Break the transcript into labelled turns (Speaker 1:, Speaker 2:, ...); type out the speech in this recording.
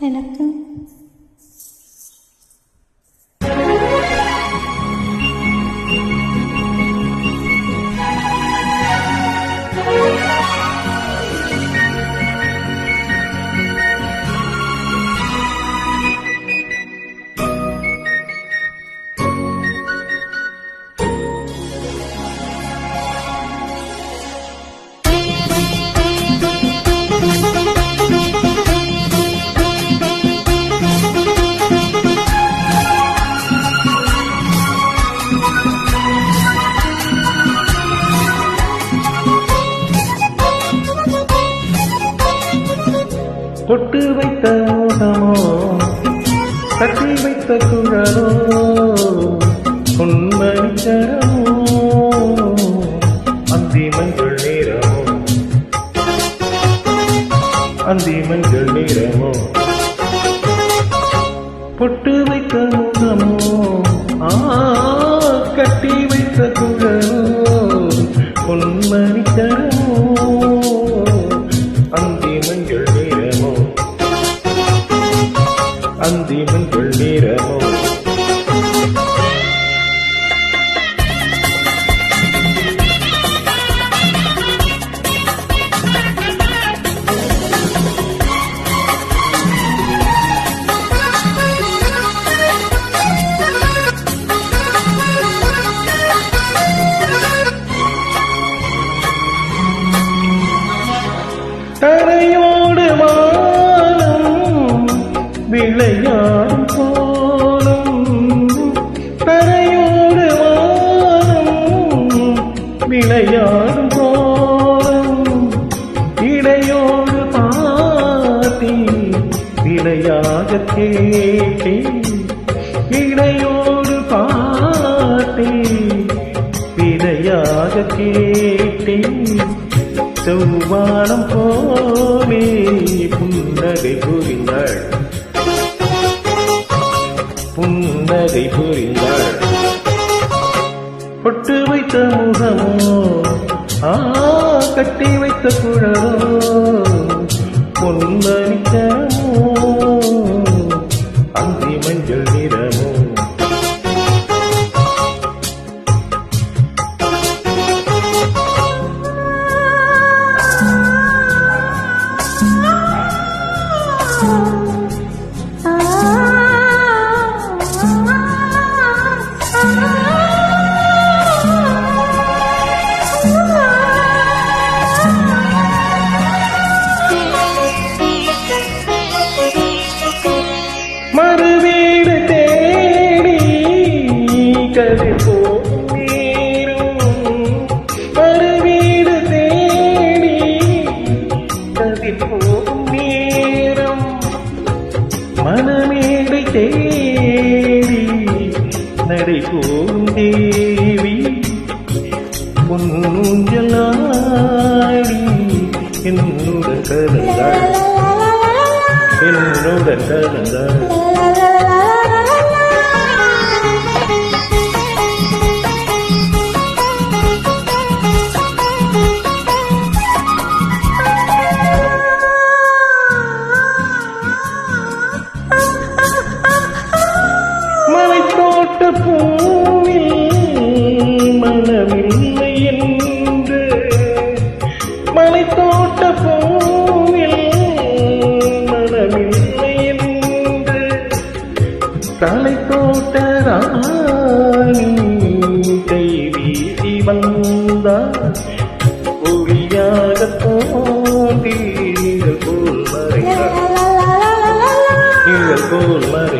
Speaker 1: எனக்கு
Speaker 2: பொட்டு வைத்த மோகமோ கட்டி வைத்த குழலோ பொன்மணிச்சரமோ அந்தி மஞ்சள் நேரமோ. அந்தி மஞ்சள் நேரமோ. பொட்டு வைத்த முகமோ ஆ கட்டி வைத்த குழலோ பொன்மணிச்சரமோ விளையாடும் போலும் தரையோடு வானம் விளையாடும் போலும் இடையோடு பாட்டி விளையாக கேட்டேன் இடையோடு பாட்டி விளையாக கேட்டேன் செவ்வானம் போலே புன்னகை புரிந்தாள். புன்னகை புரிந்தாள். பொட்டு வைத்த முகமோ ஆ கட்டி வைத்த குழலோ பொன்னரிக்கமோ கதை போகும் நேரம் மறுவீடு தேடி கதை போகும் நேரம். மனமேடை தேடி நடை போகும் தேவி பொன்னூஞ்சலாடி என்னுடன் கலந்தாள் என்னுடன் கலந்தாள் மலைத்தோட்ட பூவில் மனமில்லை என்று. மலை தோட்ட பூவில் மனமில்லை என்று. தலைத்தோட்ட ராணி கை வீசி வந்தார். ஒளியாக தோன்றி நிழல் போல் மறைந்தார். நிழல் போல் மறை